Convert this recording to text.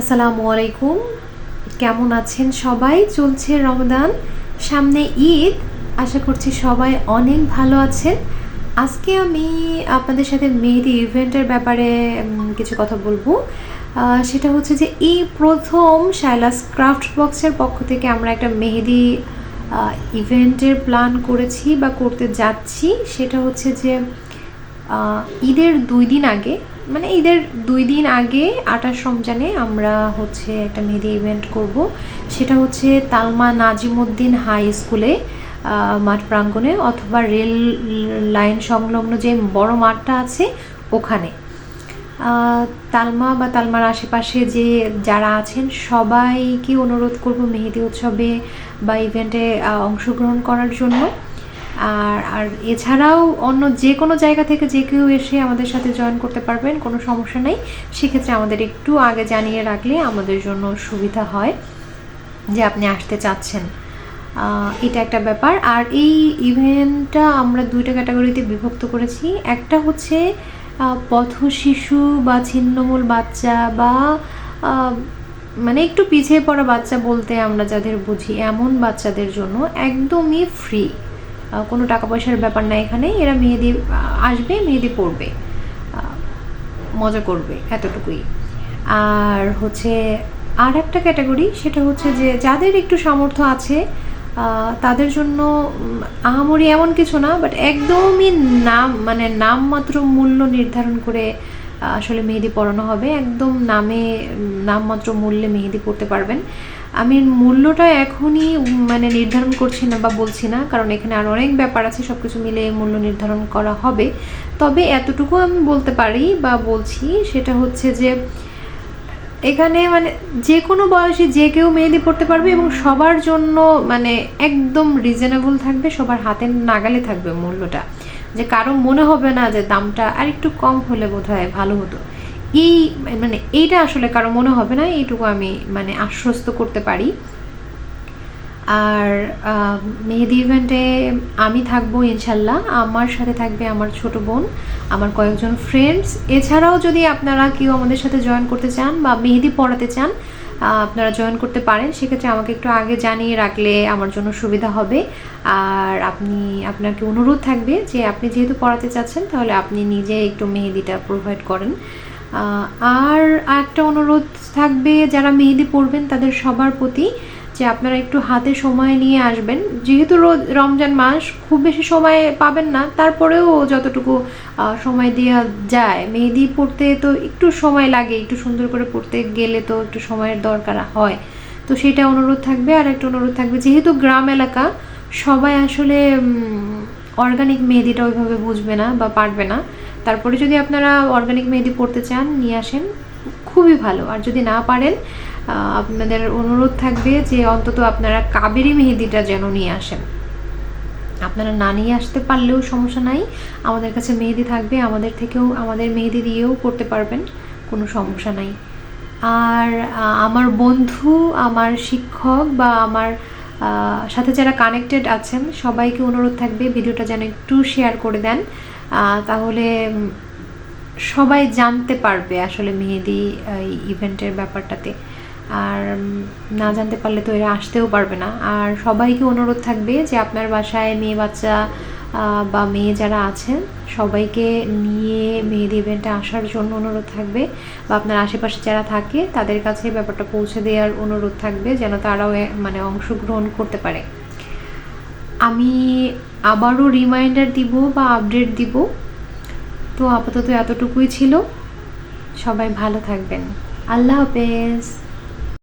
আসসালামু আলাইকুম। কেমন আছেন সবাই? চলছে রমদান সামনে ঈদ। আশা করছি সবাই অনেক ভালো আছেন। আজকে আমি আপনাদের সাথে মেহেদি ইভেন্টের ব্যাপারে কিছু কথা বলব। সেটা হচ্ছে যে এই প্রথম শাইলাস ক্রাফট বক্সের পক্ষ থেকে আমরা একটা মেহেদি ইভেন্টের প্ল্যান করেছি বা করতে যাচ্ছি। সেটা হচ্ছে যে ঈদের দুই দিন আগে মানে ঈদের দুই দিন আগে আঠাশ রমজানে আমরা হচ্ছে একটা মেহেদি ইভেন্ট করব। সেটা হচ্ছে তালমা নাজিমুদ্দিন হাই স্কুলে মাঠ প্রাঙ্গণে অথবা রেল লাইন সংলগ্ন যে বড় মাঠটা আছে ওখানে। তালমা বা তালমার আশেপাশে যে যারা আছেন সবাইকে অনুরোধ করব মেহেদি উৎসবে বা ইভেন্টে অংশগ্রহণ করার জন্য। আর আর এছাড়াও অন্য যে কোনো জায়গা থেকে যে কেউ এসে আমাদের সাথে জয়েন করতে পারবেন, কোনো সমস্যা নেই। সেক্ষেত্রে আমাদের একটু আগে জানিয়ে রাখলে আমাদের জন্য সুবিধা হয় যে আপনি আসতে চাচ্ছেন। এটা একটা ব্যাপার। আর এই ইভেন্টটা আমরা দুইটা ক্যাটাগরিতে বিভক্ত করেছি। একটা হচ্ছে পথ শিশু বা ছিন্নমূল বাচ্চা বা মানে একটু পিছিয়ে পড়া বাচ্চা বলতে আমরা যাদের বুঝি, এমন বাচ্চাদের জন্য একদমই ফ্রি কোনো টাকা পয়সার ব্যাপার না এখানে এরা মেহেদি আসবে, মেহেদি পড়বে মজা করবে এতটুকুই। আর হচ্ছে আর একটা ক্যাটাগরি, সেটা হচ্ছে যে যাদের একটু সামর্থ্য আছে তাদের জন্য আহামরি এমন কিছু না বাট একদমই নাম মানে নামমাত্র মূল্য নির্ধারণ করে আসলে মেহেদি পরানো হবে। একদম নামে, নামমাত্র মূল্যে মেহেদি পরতে পারবেন। আমি মূল্যটা এখনই মানে নির্ধারণ করছি না বা বলছি না, কারণ এখানে আর অনেক ব্যাপার আছে সব কিছু মিলে মূল্য নির্ধারণ করা হবে। তবে এতটুকু আমি বলতে পারি বা বলছি, সেটা হচ্ছে যে এখানে মানে যে কোনো বয়সে যে কেউ মেহেদি পড়তে পারবে এবং সবার জন্য মানে একদম রিজনেবল থাকবে, সবার হাতের নাগালে থাকবে মূল্যটা। যে কারও মনে হবে না যে দামটা আর একটু কম হলে বোধ হয় ভালো হতো। এই মানে এইটা আসলে কারও মনে হবে না, এইটুকু আমি মানে আশ্বস্ত করতে পারি। আর মেহেদি ইভেন্টে আমি থাকব ইনশাল্লাহ, আমার সাথে থাকবে আমার ছোট বোন, আমার কয়েকজন ফ্রেন্ডস এছাড়াও যদি আপনারা কেউ আমাদের সাথে জয়েন করতে চান বা মেহেদি পড়াতে চান আপনারা জয়েন করতে পারেন। সেক্ষেত্রে আমাকে একটু আগে জানিয়ে রাখলে আমার জন্য সুবিধা হবে। আর আপনি, আপনাকে অনুরোধ থাকবে যে আপনি যেহেতু পড়াতে চাচ্ছেন, তাহলে আপনি নিজে একটু মেহেদিটা প্রোভাইড করেন। আর একটা অনুরোধ থাকবে, যারা মেহেদি পড়বেন তাদের সবার প্রতি যে আপনারা একটু হাতে সময় নিয়ে আসবেন। যেহেতু রমজান মাস খুব বেশি সময় পাবেন না, তারপরেও যতটুকু সময় দেওয়া যায়। মেহেদি পড়তে তো একটু সময় লাগে, একটু সুন্দর করে পড়তে গেলে তো একটু সময়ের দরকার হয়। তো সেটা অনুরোধ থাকবে। আর একটা অনুরোধ থাকবে, যেহেতু গ্রাম এলাকা, সবাই আসলে অর্গানিক মেহেদিটা ওইভাবে বুঝবে না বা পারবে না। তারপরে যদি আপনারা অর্গানিক মেহেদি পড়তে চান, নিয়ে আসেন, খুবই ভালো। আর যদি না পারেন আপনাদের অনুরোধ থাকবে যে অন্তত আপনারা কাবেরি মেহেদিটা যেন নিয়ে আসেন। আপনারা না নিয়ে আসতে পারলেও সমস্যা নাই। আমাদের কাছে মেহেদি থাকবে, আমাদের থেকেও, আমাদের মেহেদি দিয়েও করতে পারবেন, কোনো সমস্যা নাই। আর আমার বন্ধু, আমার শিক্ষক বা আমার সাথে যারা কানেক্টেড আছেন, সবাইকে অনুরোধ থাকবে ভিডিওটা যেন একটু শেয়ার করে দেন। তাহলে সবাই জানতে পারবে আসলে মেহেদি ইভেন্টের ব্যাপারটাতে। আর না জানতে পারলে তো এরা আসতেও পারবে না। আর সবাইকে অনুরোধ থাকবে যে আপনার বাসায় মেয়ে বাচ্চা বা মেয়ে যারা আছেন, সবাইকে নিয়ে মেহেদি ইভেন্টে আসার জন্য অনুরোধ থাকবে বা আপনার আশেপাশে যারা থাকে, তাদের কাছে ব্যাপারটা পৌঁছে দেওয়ার অনুরোধ থাকবে যেন তারাও মানে অংশগ্রহণ করতে পারে। আমি আবারও রিমাইন্ডার দিব বা আপডেট দিব। তো আপাতত এতটুকুই ছিল। সবাই ভালো থাকবেন। আল্লাহ হাফেজ।